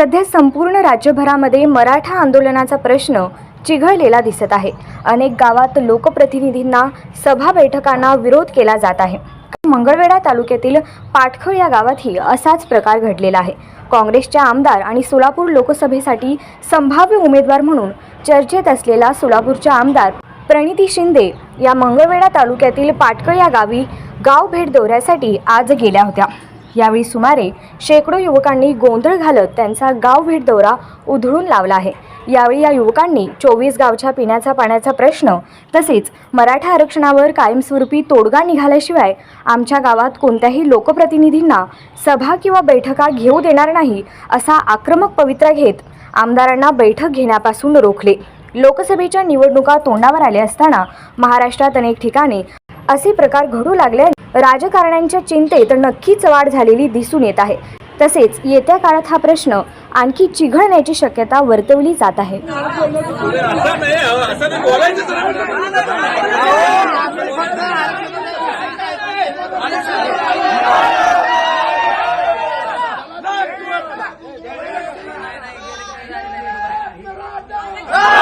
सध्या संपूर्ण राज्यभरामध्ये मराठा आंदोलनाचा प्रश्न चिघळलेला दिसत आहे. अनेक गावात लोकप्रतिनिधींना सभा बैठकांना विरोध केला जात आहे. मंगळवेढा तालुक्यातील पाटखळ या गावातही असाच प्रकार घडलेला आहे. काँग्रेसच्या आमदार आणि सोलापूर लोकसभेसाठी संभाव्य उमेदवार म्हणून चर्चेत असलेला सोलापूरच्या आमदार प्रणिती शिंदे या मंगळवेढा तालुक्यातील पाटकळ या गावी गाव भेट दौऱ्यासाठी आज गेल्या होत्या. यावेळी सुमारे शेकडो युवकांनी गोंधळ घालत त्यांचा गाव भेट दौरा उधळून लावला आहे. यावेळी या युवकांनी चोवीस गावच्या पिण्याचा पाण्याचा प्रश्न तसेच मराठा आरक्षणावर कायमस्वरूपी तोडगा निघाल्याशिवाय आमच्या गावात कोणत्याही लोकप्रतिनिधींना सभा किंवा बैठका घेऊ देणार नाही असा आक्रमक पवित्रा घेत आमदारांना बैठक घेण्यापासून रोखले. लोकसभेच्या निवडणुका तोंडावर आल्या असताना महाराष्ट्रात अनेक ठिकाणी असे प्रकार घडू लागल्याने राजकारण्यांच्या चिंतेत नक्कीच वाढ झालेली दिसून येत आहे तसेच येत्या काळात हा प्रश्न आणखी चिघळण्याची शक्यता वर्तवली जात आहे Ah!